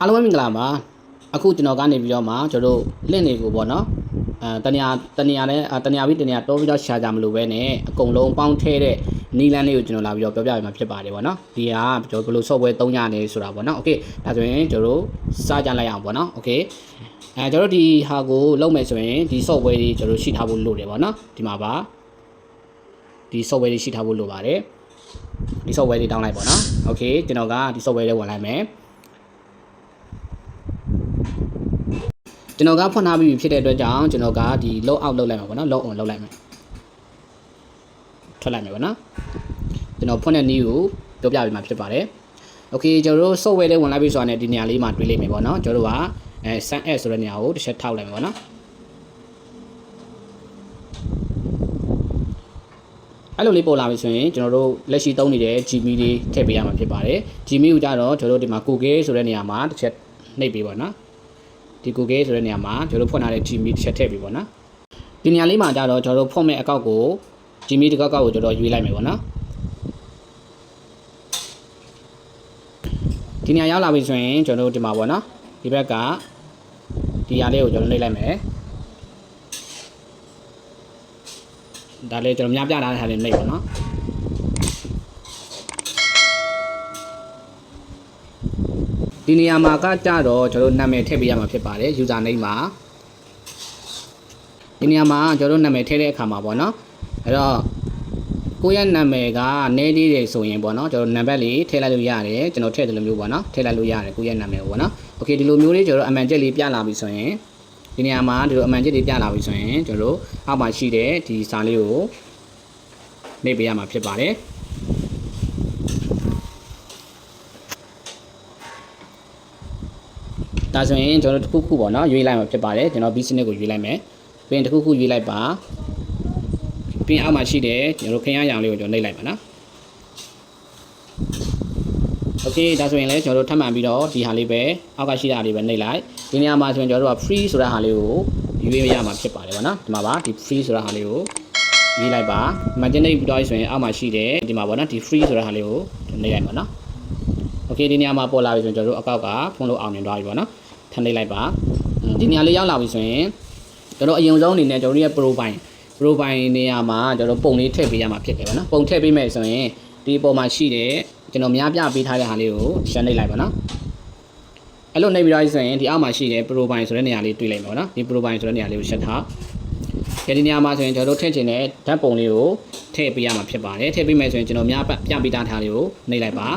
အားလုံးပဲမင်္ဂလာပါအခုကျွန်တော်ကနေပြီးတော့မှကျွန်တော်တို့လင့်တွေကိုပေါ့နော်အဲတနေရာတနေရာနဲ့တနေရာပြီးတနေရာတိုးပြီးတော့ရှာကြမလို့ပဲနဲ့အကုန်လုံးပေါင်းထဲတဲ့နီလန်းလေးကိုကျွန်တော်လာပြီးတော့ပြောပြရမှာဖြစ်ပါတယ်ပေါ့နော်ဒီကကျွန်တော်ဘယ်လို software သုံးရနေဆိုတာပေါ့နော်โอเคဒါဆိုရင်ကျွန်တော်တို့စကြလိုက်အောင်ပေါ့နော်โอเคအဲကျွန်တော်တို့ဒီဟာကိုလုပ်မယ်ဆိုရင်ဒီ software တွေကျွန်တော်တို့ရှိထားဖို့လိုတယ်ပေါ့နော်ဒီမှာပါဒီ software တွေရှိထားဖို့လိုပါတယ်ဒီ software တွေတောင်းလိုက်ပေါ့နော်โอเคကျွန်တော်ကဒီ software တွေဝင်လိုက်မယ် ကျွန်တော်ကဖွင့်ထားပြီးဖြစ်တဲ့အတွက်ကြောင့်ကျွန်တော်ကဒီ log out လုပ်လိုက်မှာပေါ့နော် log on လုပ်လိုက်မယ်ထွက်လိုက်မယ်ပေါ့နော်ကျွန်တော်ဖွင့်တဲ့ new ကိုပြောပြပေးမှာဖြစ်ပါတယ် okay ကျွန်တော်တို့ software လေးဝင်လိုက်ပြီဆိုတာ ਨੇ ဒီနေရာလေးမှာတွေးလိုက်မယ်ပေါ့နော်ကျွန်တော်တို့ကအဲ sun app ဆိုတဲ့နေရာကိုတစ်ချက်ထောက်လိုက်မယ်ပေါ့နော်အဲ့လိုလေးပေါ်လာပြီဆိုရင်ကျွန်တော်တို့လက်ရှိသုံးနေတဲ့ Gmail တွေထည့်ပေးရမှာဖြစ်ပါတယ် Gmail ကိုကြတော့ကျွန်တော်တို့ဒီမှာ Google ဆိုတဲ့နေရာမှာတစ်ချက်နှိပ်ပေးပါနော် ဒီ Google ဆိုတဲ့နေရာမှာကျွန်တော်တို့ဖွင့်ထားတဲ့ Gmail တစ်ချက်ထည့်ပြီပေါ့နော်ဒီနေရာလေးမှာကြတော့ကျွန်တော်တို့ဖွင့်မဲ့အကောင့်ကို Gmail တစ်ကောက်ကောက်ကိုကျွန်တော်ရွေးလိုက်မယ်ပေါ့နော်ဒီနေရာရောက်လာပြီဆိုရင်ကျွန်တော်တို့ဒီမှာပေါ့နော်ဒီဘက်ကဒီဟာလေးကိုကျွန်တော်နှိပ်လိုက်မယ်ဒါလေးကျွန်တော်များပြထားတဲ့ဟာလေးနှိပ်ပါနော် ဒီနေရာမှာကကြတော့ကျွန်တော်တို့နာမည်ထည့်ပေးရမှာဖြစ်ပါတယ် user name မှာဒီနေရာမှာကျွန်တော်တို့နာမည်ထည့်တဲ့အခါမှာပေါ့နော်အဲ့တော့ကိုယ့်ရဲ့နာမည်ကနည်းသေးတယ်ဆိုရင်ပေါ့နော်ကျွန်တော်နံပါတ်လေးထည့်လိုက်လို့ရတယ်ကျွန်တော်ထည့်တယ်လို့မျိုးပေါ့နော်ထည့်လိုက်လို့ရတယ်ကိုယ့်ရဲ့နာမည်ကိုပေါ့နော်โอเคဒီလိုမျိုးလေးကျွန်တော်တို့အမှန်ချက်လေးပြလာပြီဆိုရင်ဒီနေရာမှာဒီလိုအမှန်ချက်လေးပြလာပြီဆိုရင်ကျွန်တော်တို့အောက်မှာရှိတဲ့ဒီစာလေးကိုနှိပ်ပေးရမှာဖြစ်ပါတယ် ဒါဆိုရင်ကျွန်တော်တို့တစ်ခုခုပေါ့နော်ရွေးလိုက်မှာဖြစ်ပါတယ်ကျွန်တော် business ကိုရွေးလိုက်မယ်ပြီးရင်တစ်ခုခုရွေးလိုက်ပါပြီးရင်အောက်မှာရှိတယ်ကျွန်တော်တို့ခရမ်းရောင်လေးကိုကျွန်တော်နှိပ်လိုက်ပါနော်โอเคဒါဆိုရင်လည်းကျွန်တော်တို့ထပ်မှန်ပြီးတော့ဒီဟာလေးပဲအောက်ကရှိတာလေးပဲနှိပ်လိုက်ဒီနေရာမှာဆိုရင်ကျွန်တော်တို့က free ဆိုတဲ့ဟာလေးကိုရွေးရမှာဖြစ်ပါတယ်ဗောနော်ဒီမှာပါဒီ free ဆိုတဲ့ဟာလေးကိုရွေးလိုက်ပါဒီမှာကျနေပြီးတော့ဆိုရင်အောက်မှာရှိတယ်ဒီမှာဗောနော်ဒီ free ဆိုတဲ့ဟာလေးကိုနှိပ်လိုက်ပါနော်โอเคဒီနေရာမှာပေါ်လာပြီဆိုရင်ကျွန်တော်တို့အကောက်ကဖုန်းလို့အောင်မြင်သွားပြီဗောနော် ထပ်နှိပ်လိုက်ပါဒီနေရာလေးရောက်လာပြီဆိုရင်ကျွန်တော်အရင်ဆုံးအနေနဲ့ကျွန်တော်တို့ရဲ့ profile profile နေရာမှာကျွန်တော်ပုံလေးထည့်ပေးရမှာဖြစ်တယ်ဗောနော်ပုံထည့်ပေးမယ်ဆိုရင်ဒီပုံမှာရှိတဲ့ကျွန်တော်များပြပေးထားတဲ့ဟာလေးကိုရှင်းနှိပ်လိုက်ပါနော်အဲ့လိုနှိပ်ပြီးတော့ဆိုရင်ဒီအောက်မှာရှိတဲ့ profile ဆိုတဲ့နေရာလေးတွေ့လိုက်ပါဗောနော်ဒီ profile ဆိုတဲ့နေရာလေးကိုရှင်းထားဒီနေရာမှာဆိုရင်ကျွန်တော်တို့ထည့်ချင်တဲ့ဓာတ်ပုံလေးကိုထည့်ပေးရမှာဖြစ်ပါတယ်ထည့်ပေးမယ်ဆိုရင်ကျွန်တော်များပြပေးထားတဲ့ဟာလေးကိုနှိပ်လိုက်ပါ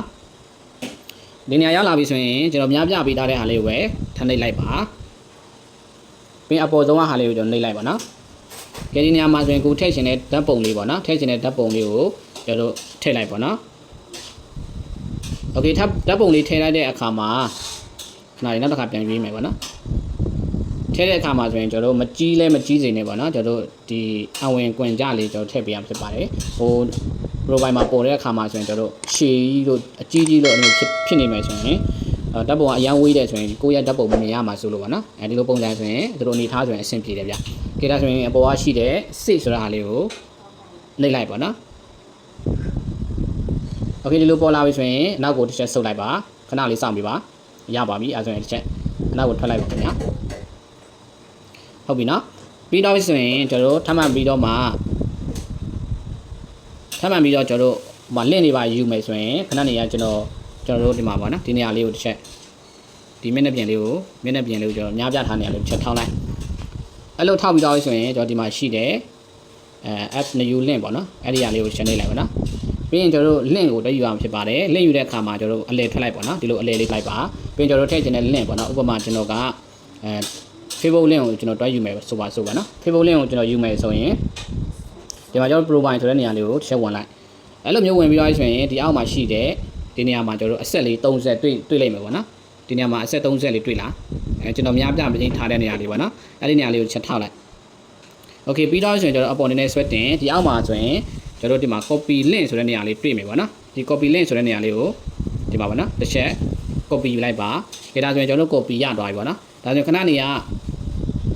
ဒီနေရာရောက်လာပြီဆိုရင်ကျွန်တော်များပြပေးထားတဲ့ဟာလေးကိုပဲ ထပ်နှိပ်လိုက်ပါပြီးအပေါ်ဆုံးကဟာလေးကိုကျွန်တော်နှိပ်လိုက်ပါနော်ကြဒီနေရာမှာဆိုရင်ကိုထည့်ချင်တဲ့ဓာတ်ပုံလေးပေါ့နော်ထည့်ချင်တဲ့ဓာတ်ပုံလေးကိုကျွန်တော်ထည့်လိုက်ပါနော်โอเคဓာတ်ဓာတ်ပုံလေးထည့်လိုက်တဲ့အခါမှာခဏလေးနောက်တစ်ခါပြန်ရွေးမယ်ပေါ့နော်ထည့်တဲ့အခါမှာဆိုရင်ကျွန်တော်တို့မကြီးလဲမကြီးစိနေပေါ့နော်ကျွန်တော်တို့ဒီအဝင်ကွင်ကြလေးကျွန်တော်ထည့်ပေးရမှာဖြစ်ပါတယ်ဟို profile မှာပေါ်တဲ့အခါမှာဆိုရင်ကျွန်တော်တို့ရှည်ကြီးတို့အကြီးကြီးတို့အဲ့လိုဖြစ်ဖြစ်နေမယ်ဆိုရင်အဲ ဓာတ်ပုံကအရန်ဝေးတယ်ဆိုရင်ကိုယ့်ရဲ့ဓာတ်ပုံမမြင်ရမှာဆိုလို့ပါနော်အဲဒီလိုပုံစံဆိုရင်တို့အနေထားဆိုရင်အဆင်ပြေတယ်ဗျခေတ္တဆိုရင်အပေါ်ကရှိတဲ့စိတ်ဆိုတာဟာလေးကိုနှိပ်လိုက်ပါနော်โอเคဒီလိုပေါ်လာပြီဆိုရင်နောက်ကိုတစ်ချက်ဆုပ်လိုက်ပါခဏလေးစောင့်ပြီးပါရပါပြီအဲဆိုရင်တစ်ချက်နောက်ကိုထွက်လိုက်ပါခင်ဗျာဟုတ်ပြီနော်ပြီးတော့ဆိုရင်ကျွန်တော်တို့ထပ်မှန်ပြီးတော့မှထပ်မှန်ပြီးတော့ကျွန်တော်တို့ဟိုမှာလင့်နေပါယူမယ်ဆိုရင်ခဏနေရကျွန်တော် ကျွန်တော်တို့ဒီမှာပါနော်ဒီနေရာလေးကိုတစ်ချက်ဒီမျက်နှာပြင်လေးကိုမျက်နှာပြင်လေးကိုကျွန်တော်များပြထားနေရလို့ချက်ထောင်းလိုက်အဲ့လိုထောက်ပြီးတော့ဆိုရင်ကျွန်တော်ဒီမှာရှိတယ်အဲ app new link ပေါ့နော်အဲ့ဒီအရာလေးကိုရှင်းနေလိုက်ပါနော်ပြီးရင်ကျွန်တော်တို့ link ကိုတက်ယူအောင်ဖြစ်ပါတယ် link ယူတဲ့အခါမှာကျွန်တော်တို့အလဲထည့်လိုက်ပေါ့နော်ဒီလိုအလဲလေးလိုက်ပါပြီးရင်ကျွန်တော်တို့ထည့်ချင်တဲ့ link ပေါ့နော်ဥပမာကျွန်တော်ကအဲ Facebook link ကိုကျွန်တော်တွဲယူမယ်ဆိုပါဆိုပါနော် Facebook link ကိုကျွန်တော်ယူမယ်ဆိုရင်ဒီမှာကျွန်တော် profile ဆိုတဲ့နေရာလေးကိုတစ်ချက်ဝင်လိုက်အဲ့လိုမျိုးဝင်ပြီးတော့ဆိုရင်ဒီအောက်မှာရှိတဲ့ ဒီနေရာမှာကျွန်တော်တို့အဆက်လေး30တွေ့တွေ့လိုက်မယ်ပေါ့နော်ဒီနေရာမှာအဆက်30လေးတွေ့လားအဲကျွန်တော်များပြမင်းထားတဲ့နေရာလေးပေါ့နော်အဲ့ဒီနေရာလေးကိုချက်ထောက်လိုက်โอเคပြီးတော့ဆိုရင်ကျွန်တော်အပေါ်နေနဲ့ဆွဲတင်ဒီအောက်မှာဆိုရင်ကျွန်တော်တို့ဒီမှာ copy link ဆိုတဲ့နေရာလေးတွေ့မယ်ပေါ့နော်ဒီ copy link ဆိုတဲ့နေရာလေးကိုဒီမှာပေါ့နော်တစ်ချက် copy ယူလိုက်ပါဒါဒါဆိုရင်ကျွန်တော်တို့ copy ရသွားပြီပေါ့နော်ဒါဆိုရင်ခဏနေရ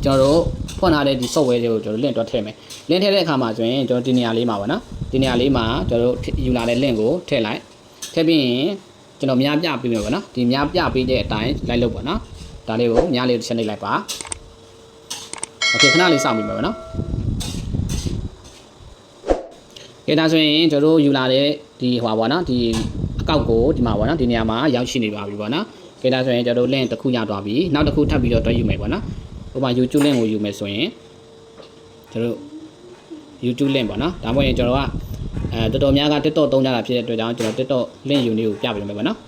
ကျွန်တော်တို့ဖွင့်ထားတဲ့ဒီ software တွေကိုကျွန်တော် link တော့ထည့်မယ် link ထည့်တဲ့အခါမှာဆိုရင်ကျွန်တော်ဒီနေရာလေးမှာပေါ့နော်ဒီနေရာလေးမှာကျွန်တော်တို့ယူလာတဲ့ link ကိုထည့်လိုက် ထည့်ပြီးရင် ကျွန်တော်များပြပေးမယ်ပေါ့နော်ဒီများပြပေးတဲ့အတိုင်းလိုက်လုပ်ပေါ့နော်ဒါလေးကိုများလေးတစ်ချက်နှိပ်လိုက်ပါโอเคခဏလေးစောင့်ပြီးမယ်ပေါ့နော်ကဲဒါဆိုရင်ကျွန်တော်တို့ယူလာတဲ့ဒီဟွာပေါ့နော်ဒီအကောက်ကိုဒီမှာပေါ့နော်ဒီနေရာမှာရောက်ရှိနေပါပြီပေါ့နော်ကဲဒါဆိုရင်ကျွန်တော်တို့ link တစ်ခုရသွားပြီနောက်တစ်ခုထပ်ပြီးတော့တွဲယူမယ်ပေါ့နော်ဥပမာ YouTube link ကိုယူမယ်ဆိုရင်ကျွန်တော်တို့ YouTube link ပေါ့နော်ဒါမှမဟုတ်ရင်ကျွန်တော်က အဲတော်တော်များက TikTok သုံးကြတာဖြစ်တဲ့အတွက်ကြောင့်ကျွန်တော် TikTok link ယူနေကိုပြပေးမယ်ပေါ့နော်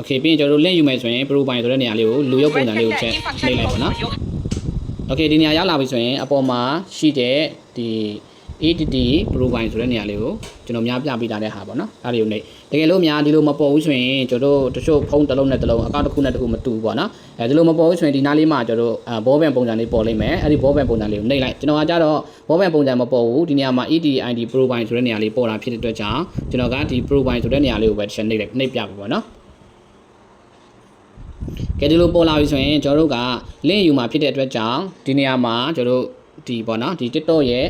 Okay ပြီးရင်ကျွန်တော်တို့ link ယူမယ်ဆိုရင် profile ဆိုတဲ့နေရာလေးကိုလူရုပ်ပုံစံလေးကိုချက်နှိပ်လိုက်ပါနော် Okay ဒီနေရာရောက်လာပြီဆိုရင်အပေါ်မှာရှိတဲ့ဒီ ADD profile ဆိုတဲ့နေရာလေးကိုကျွန်တော်များပြပေးထားတဲ့ဟာပေါ့နော်ဒါလေးကိုနှိပ်တကယ်လို့များဒီလိုမပေါ်ဘူးဆိုရင်ကျွန်တော်တို့တချို့ဖုန်းတစ်လုံးနဲ့တစ်လုံးအကောင့်တစ်ခုနဲ့တစ်ခုမတူဘူးပေါ့နော်အဲဒီလိုမပေါ်ဘူးဆိုရင်ဒီနားလေးမှာကျွန်တော်တို့ဘောဘန်ပုံစံလေးပေါ်လိမ့်မယ်အဲ့ဒီဘောဘန်ပုံစံလေးကိုနှိပ်လိုက်ကျွန်တော်ကကြတော့ဘောဘန်ပုံစံမပေါ်ဘူးဒီနေရာမှာ EDID profile ဆိုတဲ့နေရာလေးပေါ်တာဖြစ်တဲ့အတွက်ကြောင့်ကျွန်တော်ကဒီ profile ဆိုတဲ့နေရာလေးကိုပဲတစ်ချက်နှိပ်လိုက်နှိပ်ပြပြီပေါ့နော်ကဲဒီလိုပေါ်လာပြီဆိုရင်ကျွန်တော်တို့က link ယူမှာဖြစ်တဲ့အတွက်ကြောင့်ဒီနေရာမှာကျွန်တော်တို့ဒီပေါ့နော်ဒီ TikTok ရဲ့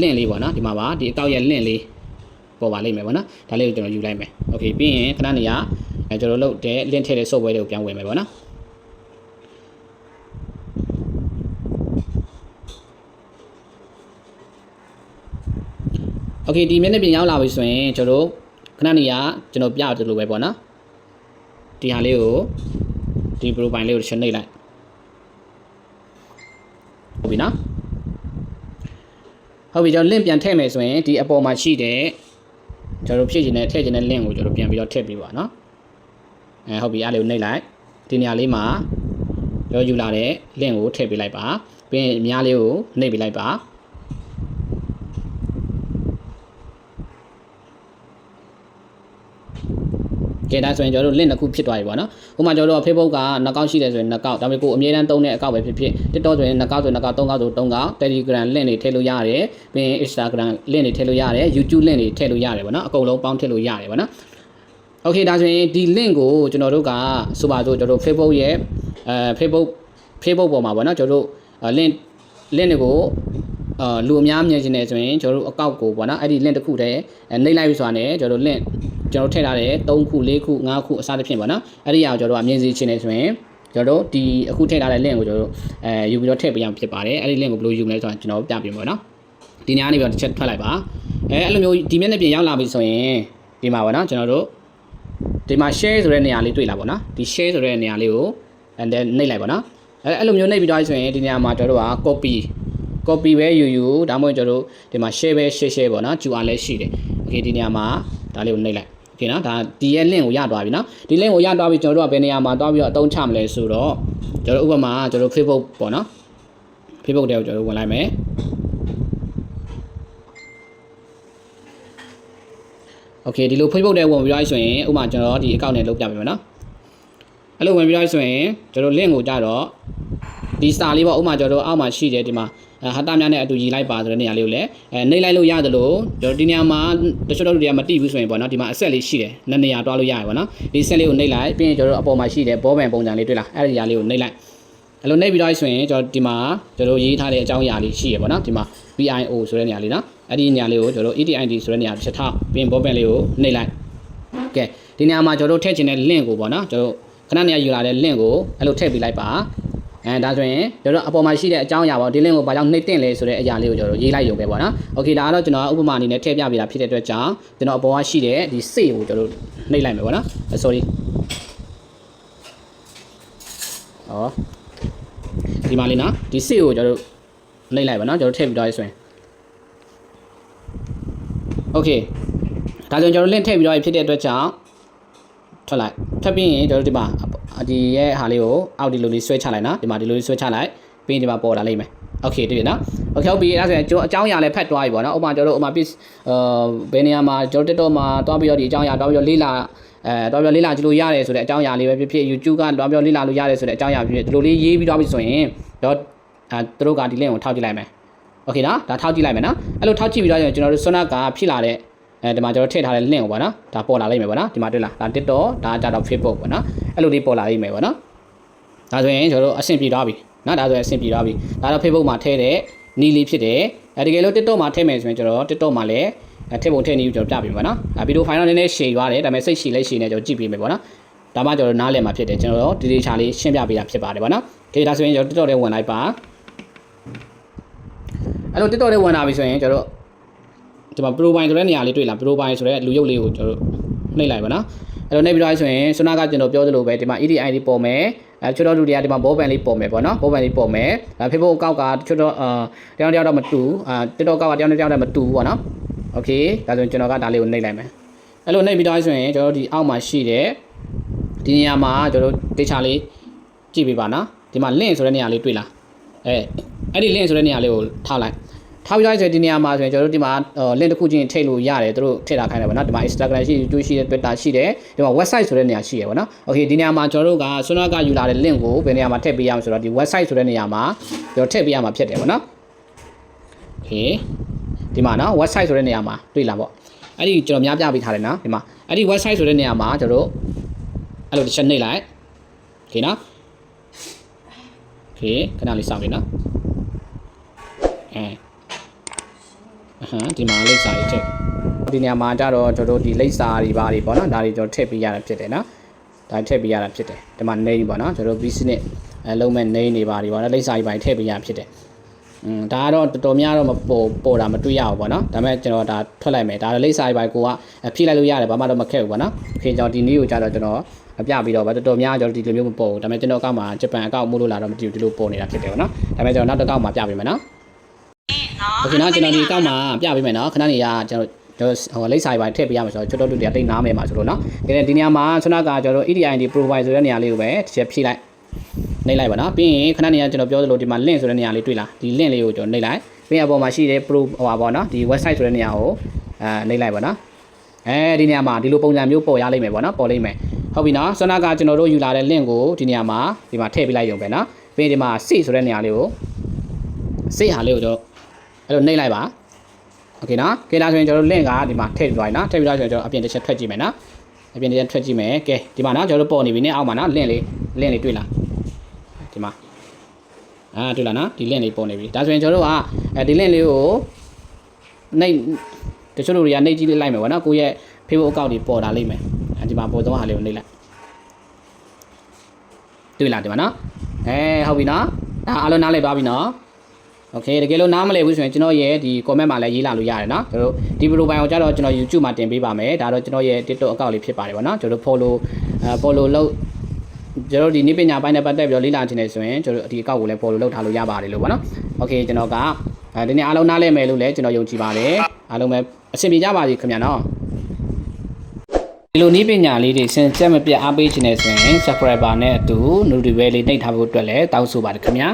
link လေးပေါ့နော်ဒီမှာပါဒီအကောက်ရဲ့ link လေးပေါ်ပါလိမ့်မယ်ပေါ့နော်ဒါလေးကိုကျွန်တော်ယူလိုက်မယ်โอเคပြီးရင်ခဏနေရအဲကျွန်တော်လုပ်တဲ့ link ထည့်တဲ့ software တွေကိုပြန်ဝင်မယ်ပေါ့နော်โอเคဒီမျက်နှာပြင်ရောက်လာပြီဆိုရင်ကျွန်တော်တို့ခဏနေရကျွန်တော်ပြတယ်လို့ပဲပေါ့နော်ဒီဟာလေးကို ဒီ profile လေးကိုတစ်ချက်နှိပ်လိုက်ဟုတ်ပြီနော် ဟုတ်ပြီကျွန်တော် link ပြန်ထည့်မယ်ဆိုရင်ဒီအပေါ်မှာရှိတဲ့ကျွန်တော်ဖြည့်ချင်တဲ့ထည့်ချင်တဲ့ link ကိုကျွန်တော်ပြန်ပြီးတော့ထည့်ပေးပါနော်အဲဟုတ်ပြီအားလေးကိုနှိပ်လိုက်ဒီနေရာလေးမှာကျွန်တော်ယူလာတဲ့ link ကိုထည့်ပေးလိုက်ပါပြီးရင်အများလေးကိုနှိပ်ပေးလိုက်ပါ ကဲဒါဆိုရင်ကျွန်တော်တို့ link တစ်ခုဖြစ်သွားပြီပေါ့နော်ဥပမာကျွန်တော်တို့ Facebook ကနှစ်ကောက်ရှိတယ်ဆိုရင်နှစ်ကောက်ဒါပေမဲ့ကိုအမြဲတမ်းသုံးတဲ့အကောက်ပဲဖြစ်ဖြစ် TikTok ဆိုရင်နှစ်ကောက်ဆိုနှစ်ကောက်သုံးကောက်ဆိုသုံးကောက် Telegram link တွေထည့်လို့ရတယ်ပြီးရင် Instagram link တွေထည့်လို့ရတယ် YouTube link တွေထည့်လို့ရတယ်ပေါ့နော်အကုန်လုံးပေါင်းထည့်လို့ရတယ်ပေါ့နော် Okay ဒါဆိုရင်ဒီ link ကိုကျွန်တော်တို့ကဆိုပါစို့ကျွန်တော်တို့ Facebook ရဲ့အဲ Facebook Facebook ပေါ်မှာပေါ့နော်ကျွန်တော်တို့ link link တွေကို အာလူအများမြင်နေတယ်ဆိုရင်ကျွန်တော်တို့အကောက်ကိုပေါ့နော်အဲ့ဒီ link တစ်ခုတည်းနှိပ်လိုက်ပြီဆိုတာနဲ့ကျွန်တော်တို့ link ကျွန်တော်ထည့်ထားတဲ့3ခု4ခု5ခုအစသဖြင့်ပေါ့နော်အဲ့ဒီအရာကိုကျွန်တော်တို့အမြင်စီချင်နေဆိုရင်ကျွန်တော်တို့ဒီအခုထည့်ထားတဲ့ link ကိုကျွန်တော်တို့အဲယူပြီးတော့ထည့်ပေးအောင်ဖြစ်ပါတယ်အဲ့ဒီ link ကိုဘယ်လိုယူမလဲဆိုတာကျွန်တော်ပြပြပါနော်ဒီနေရာနေပြီးတော့တစ်ချက်ထွက်လိုက်ပါအဲအဲ့လိုမျိုးဒီမျက်နှာပြင်ရောက်လာပြီဆိုရင်ဒီမှာပေါ့နော်ကျွန်တော်တို့ဒီမှာ share ဆိုတဲ့နေရာလေးတွေ့လာပေါ့နော်ဒီ share ဆိုတဲ့နေရာလေးကို and then နှိပ်လိုက်ပါနော်အဲအဲ့လိုမျိုးနှိပ်ပြီးတော့ဆိုရင်ဒီနေရာမှာကျွန်တော်တို့က copy copy ပဲယူယူဒါမှမဟုတ်ကျွန်တော်တို့ဒီမှာ share ပဲ share share ပေါ့နော် QR လည်းရှိတယ်โอเคဒီနေရာမှာဒါလေးကိုနှိပ်လိုက်โอเคနော်ဒါဒီရဲ့ link ကိုရသွားပြီနော်ဒီ link ကိုရသွားပြီကျွန်တော်တို့ကဘယ်နေရာမှာသွားပြီးတော့အသုံးချမလဲဆိုတော့ကျွန်တော်တို့ဥပမာကျွန်တော်တို့ Facebook ပေါ့နော် Facebook တဲကိုကျွန်တော်တို့ဝင်လိုက်မယ်โอเคဒီလို Facebook တဲဝင်ပြီးတော့ဆိုရင်ဥပမာကျွန်တော်ဒီ account နဲ့လုပ်ပြပေးမယ်နော်အဲ့လိုဝင်ပြီးတော့ဆိုရင်ကျွန်တော် link ကိုကြတော့ ဒီ star လေးပေါ့ဥပမာကျွန်တော်တို့အောက်မှာရှိတယ်ဒီမှာအဲဟာတာများနဲ့အတူကြီးလိုက်ပါဆိုတဲ့နေရာလေးကိုလည်းအဲနှိပ်လိုက်လို့ရတယ်လို့ကျွန်တော်ဒီနေရာမှာတချို့တို့တွေကမတိဘူးဆိုရင်ပေါ့နော်ဒီမှာအဆက်လေးရှိတယ်နှစ်နေရာတွားလို့ရတယ်ပေါ့နော်ဒီဆက်လေးကိုနှိပ်လိုက်ပြီးရင်ကျွန်တော်တို့အပေါ်မှာရှိတယ်ဘောပန်ပုံစံလေးတွေ့လားအဲ့ဒီနေရာလေးကိုနှိပ်လိုက်အဲ့လိုနှိပ်ပြီးတော့ဆိုရင်ကျွန်တော်ဒီမှာကျွန်တော်ရေးထားတဲ့အကြောင်းအရာလေးရှိရပေါ့နော်ဒီမှာ BIO ဆိုတဲ့နေရာလေးနော်အဲ့ဒီနေရာလေးကိုကျွန်တော် EDID ဆိုတဲ့နေရာတစ်ချက်ထောက်ပြီးရင်ဘောပန်လေးကိုနှိပ်လိုက်ကဲဒီနေရာမှာကျွန်တော်တို့ထည့်ချင်တဲ့ link ကိုပေါ့နော်ကျွန်တော်ခဏနေရာယူလာတဲ့ link ကိုအဲ့လိုထည့်ပေးလိုက်ပါ အဲဒါဆိုရင်ကျွန်တော်အပေါ်မှာရှိတဲ့အကြောင်းအရာပေါ့ဒီ link ကိုဘာကြောင့်နှိပ်တင်လဲဆိုတဲ့အရာလေးကိုကျွန်တော်ရေးလိုက်ရုံပဲပေါ့နော်။ Okay ဒါကတော့ကျွန်တော်ဥပမာအနေနဲ့ထည့်ပြပေးတာဖြစ်တဲ့အတွက်ကြောင့်ကျွန်တော်အပေါ်မှာရှိတဲ့ဒီစေ့ကိုကျွန်တော်နှိပ်လိုက်မယ်ပေါ့နော်။ sorry ။ဟောဒီမှာလေးနော်ဒီစေ့ကိုကျွန်တော်နှိပ်လိုက်ပါနော်ကျွန်တော်ထည့်ပြီးတော့ဆိုရင် Okay ဒါဆိုရင်ကျွန်တော် link ထည့်ပြီးတော့ဖြစ်တဲ့အတွက်ကြောင့်ထွက်လိုက်ထပ်ပြီးရင်ကျွန်တော်ဒီမှာ ဒီရဲ့ဟာလေးကိုအောက်ဒီလိုလေးဆွဲချလိုက်နော်ဒီမှာဒီလိုလေးဆွဲချလိုက်ပြီးရင်ဒီမှာပေါ်လာလိမ့်မယ်โอเคတွေ့ပြီနော်โอเคဟုတ်ပြီအဲ့ဒါဆိုရင်ကျွန်တော်အကြောင်းအရာလည်းဖတ်သွားပြီပေါ့နော်ဥပမာကျွန်တော်တို့ဥပမာ piece အာဘယ်နေရာမှာကျွန်တော် TikTok မှာတွားပြီးတော့ဒီအကြောင်းအရာတွားပြီးတော့လေးလာအဲတွားပြီးတော့လေးလာကြည့်လို့ရတယ်ဆိုတဲ့အကြောင်းအရာလေးပဲဖြစ်ဖြစ် YouTube ကတွားပြီးတော့လေးလာလို့ရတယ်ဆိုတဲ့အကြောင်းအရာဖြစ်ဖြစ်ဒီလိုလေးရေးပြီးတော့ပြီဆိုရင်တော့အဲသူတို့ကဒီ link ကိုထောက်ကြည့်လိုက်မယ်โอเคနော်ဒါထောက်ကြည့်လိုက်မယ်နော်အဲ့လိုထောက်ကြည့်ပြီးတော့ကျွန်တော်တို့ဆွမ်းနာကဖြစ်လာတဲ့ အဲဒီမှာကျွန်တော်ထည့်ထားတဲ့ link ကိုပေါ့နော်ဒါပေါ်လာလိမ့်မယ်ပေါ့နော်ဒီမှာတွေ့လားဒါ TikTok ဒါကြတော့ Facebook ပေါ့နော်အဲ့လိုလေးပေါ်လာလိမ့်မယ်ပေါ့နော်ဒါဆိုရင်ကျွန်တော်အဆင်ပြေသွားပြီနော်ဒါဆိုရင်အဆင်ပြေသွားပြီဒါတော့ Facebook မှာထည့်တဲ့နီလေးဖြစ်တယ်အဲတကယ်လို့ TikTok မှာထည့်မယ်ဆိုရင်ကျွန်တော် TikTok မှာလည်းထည့်ပုံထည့်နည်းကိုကျွန်တော်ပြပေးမယ်ပေါ့နော်အဲဗီဒီယိုဖိုင်တော့နည်းနည်းရှည်ရွားတယ်ဒါပေမဲ့စိတ်ရှည်လဲရှည်နေကျွန်တော်ကြည့်ပေးမယ်ပေါ့နော်ဒါမှကျွန်တော်နားလည်မှာဖြစ်တယ်ကျွန်တော်ဒီဒီချာလေးရှင်းပြပေးတာဖြစ်ပါတယ်ပေါ့နော်ခေဒါဆိုရင်ကျွန်တော် TikTok ထဲဝင်လိုက်ပါအဲ့လို TikTok ထဲဝင်လာပြီဆိုရင်ကျွန်တော် ဒီမှာ Pro ပိုင်းဆိုတဲ့နေရာလေးတွေ့လား Pro ပိုင်းဆိုတဲ့လူရုပ်လေးကိုကျွန်တော်နှိပ်လိုက်ပါနော်အဲ့တော့နှိပ်ပြီးတော့ဆိုရင်ဆွနာကကျွန်တော်ပြောသလိုပဲဒီမှာ EDI လေးပေါ်မယ်အဲချွတ်တော်လူတွေကဒီမှာဘောပန်လေးပေါ်မယ်ပေါ့နော်ဘောပန်လေးပေါ်မယ်အဲ Facebook အကောက်ကချွတ်တော်အာတယောက်တယောက်တော့မတူအာ TikTok အကောက်ကတယောက်တယောက်တော့မတူဘူးပေါ့နော်โอเคဒါဆိုရင်ကျွန်တော်ကဒါလေးကိုနှိပ်လိုက်မယ်အဲ့လိုနှိပ်ပြီးတော့ဆိုရင်ကျွန်တော်ဒီအောက်မှာရှိတဲ့ဒီနေရာမှာကျွန်တော်တေချာလေးကြည့်ပေးပါနော်ဒီမှာ link ဆိုတဲ့နေရာလေးတွေ့လားအဲအဲ့ဒီ link ဆိုတဲ့နေရာလေးကိုထားလိုက် ထားပြီးသားဆိုဒီနေရာမှာဆိုရင်ကျွန်တော်တို့ဒီမှာ link တစ်ခုချင်းထိတ်လို့ရတယ်သူတို့ထည့်ထားခိုင်းတယ်ပေါ့နော်ဒီမှာ Instagram ရှိ YouTube ရှိ Twitter ရှိတယ်ဒီမှာ website ဆိုတဲ့နေရာရှိရယ်ပေါ့နော် Okay ဒီနေရာမှာကျွန်တော်တို့ကဆွမ်းနာကယူလာတဲ့ link ကိုဘယ်နေရာမှာထည့်ပေးရမလဲဆိုတော့ဒီ website ဆိုတဲ့နေရာမှာကျွန်တော်ထည့်ပေးရမှာဖြစ်တယ်ပေါ့နော် Okay ဒီမှာနော် website ဆိုတဲ့နေရာမှာတွေ့လာပေါ့အဲ့ဒီကျွန်တော်များပြပေးထားတယ်နော်ဒီမှာအဲ့ဒီ website ဆိုတဲ့နေရာမှာကျွန်တော်တို့အဲ့လိုတစ်ချက်နှိပ်လိုက် Okay နော် Okay ခဏလေးစောင့်နေနော်အဲ အဟမ်ဒီမှာလိပ်စာတွေထည့်ဒီနေရာမှာကြတော့ကျွန်တော်တို့ဒီလိပ်စာတွေပါတွေပေါ့နော်ဒါတွေကျွန်တော်ထည့်ပေးရတာဖြစ်တယ်နော်ဒါထည့်ပေးရတာဖြစ်တယ်ဒီမှာ name ပေါ့နော်ကျွန်တော်တို့ business အလုံးမဲ့ name တွေပါတွေပေါ့နော်လိပ်စာတွေပါထည့်ပေးရဖြစ်တယ်อืมဒါကတော့တော်တော်များတော့မပေါ်ပေါ်တာမတွေ့ရဘူးပေါ့နော်ဒါပေမဲ့ကျွန်တော်ဒါထွက်လိုက်မယ်ဒါတော့လိပ်စာတွေပါကိုကဖြည့်လိုက်လို့ရတယ်ဘာမှတော့မခက်ဘူးပေါ့နော်ခင်ကျွန်တော်ဒီနေ့ကိုကြတော့ကျွန်တော်အပြပြီးတော့ဗာတော်တော်များကျွန်တော်ဒီလိုမျိုးမပေါ်ဘူးဒါပေမဲ့ကျွန်တော်အကောင့်မှာဂျပန်အကောင့်မို့လို့လာတော့မသိဘူးဒီလိုပေါ်နေတာဖြစ်တယ်ပေါ့နော်ဒါပေမဲ့ကျွန်တော်နောက်တစ်ကောင့်မှာပြပေးမယ်နော် โอเคနော်ကျွန်တော်ဒီအကောက်မှာပြပေးမယ်နော်ခဏနေရကျွန်တော်ကျွန်တော်ဟိုလိပ်စာပိုင်းထည့်ပေးရမှာဆိုတော့ချွတ်တော်တူတွေကတိတ်နားမယ်မှာဆိုလို့နော်ဒီနေ့ဒီနေရာမှာဆွနာကကျွန်တော် EDID provide ဆိုတဲ့နေရာလေးကိုပဲတစ်ချက်ဖြည့်လိုက်နှိပ်လိုက်ပါနော်ပြီးရင်ခဏနေရကျွန်တော်ပြောသလိုဒီမှာ link ဆိုတဲ့နေရာလေးတွေ့လားဒီ link လေးကိုကျွန်တော်နှိပ်လိုက်ပြီးရင်အပေါ်မှာရှိတဲ့ pro ဟိုပါပေါ့နော်ဒီ website ဆိုတဲ့နေရာကိုအဲနှိပ်လိုက်ပါနော်အဲဒီနေရာမှာဒီလိုပုံစံမျိုးပေါ်ရလိမ့်မယ်ပေါ့နော်ပေါ်လိမ့်မယ်ဟုတ်ပြီနော်ဆွနာကကျွန်တော်တို့ယူလာတဲ့ link ကိုဒီနေရာမှာဒီမှာထည့်ပေးလိုက်ရုံပဲနော်ပြီးရင်ဒီမှာ C ဆိုတဲ့နေရာလေးကို C ဟာလေးကိုကျွန်တော် အဲ့လိုနှိပ်လိုက်ပါโอเคနော်ကဲဒါဆိုရင်ကျွန်တော်တို့ link ကဒီမှာထည့်ပြီးသွားပြီနော်ထည့်ပြီးတော့ဆိုရင်ကျွန်တော်အပြင်တစ်ချက်ထွက်ကြည့်မယ်နော်အပြင်တစ်ချက်ထွက်ကြည့်မယ်ကဲဒီမှာနော်ကျွန်တော်တို့ပေါ်နေပြီနဲ့အောက်မှာနော် link လေး link လေးတွေ့လားဒီမှာအာတွေ့လားနော်ဒီ link လေးပေါ်နေပြီဒါဆိုရင်ကျွန်တော်တို့ကအဲဒီ link လေးကိုနှိပ်တချို့လူတွေကနှိပ်ကြည့်လိုက်မယ်ဗောနော်ကိုယ့်ရဲ့ Facebook account တွေပေါ်လာလိမ့်မယ်အဲဒီမှာပေါ်တော့ဟာလေးကိုနှိပ်လိုက်တွေ့လားဒီမှာနော်အဲဟုတ်ပြီနော်ဒါအားလုံးနားလည်သွားပြီနော် โอเคတကယ်လို့နားမလည်ဘူးဆိုရင်ကျွန်တော်ရဲ့ဒီ comment မှာလည်းရေးလာလို့ရတယ်เนาะကျွန်တော်ဒီ video ပိုင်းကိုကြတော့ကျွန်တော် YouTube မှာတင်ပေးပါမယ်ဒါတော့ကျွန်တော်ရဲ့ TikTok account လေးဖြစ်ပါတယ်ဗောနော်ကျွန်တော် follow အဲ follow လုပ်ကျွန်တော်ဒီနေ့ပညာပိုင်းနဲ့ပတ်သက်ပြီးတော့လေ့လာခြင်းနေဆိုရင်ကျွန်တော်ဒီ account ကိုလည်း follow လုပ်ထားလို့ရပါတယ်လို့ဗောနော်โอเคကျွန်တော်ကအဲဒီနေ့အားလုံးနားလည်မယ်လို့လည်းကျွန်တော်ယုံကြည်ပါတယ်အားလုံးပဲအဆင်ပြေကြပါစေခင်ဗျာနော်ဒီလိုနည်းပညာလေးတွေစင်ကြက်မပြတ်အားပေးခြင်းနေဆိုရင် subscriber နဲ့အတူ notification လေးနှိပ်ထားဖို့အတွက်လည်းတောင်းဆိုပါတယ်ခင်ဗျာ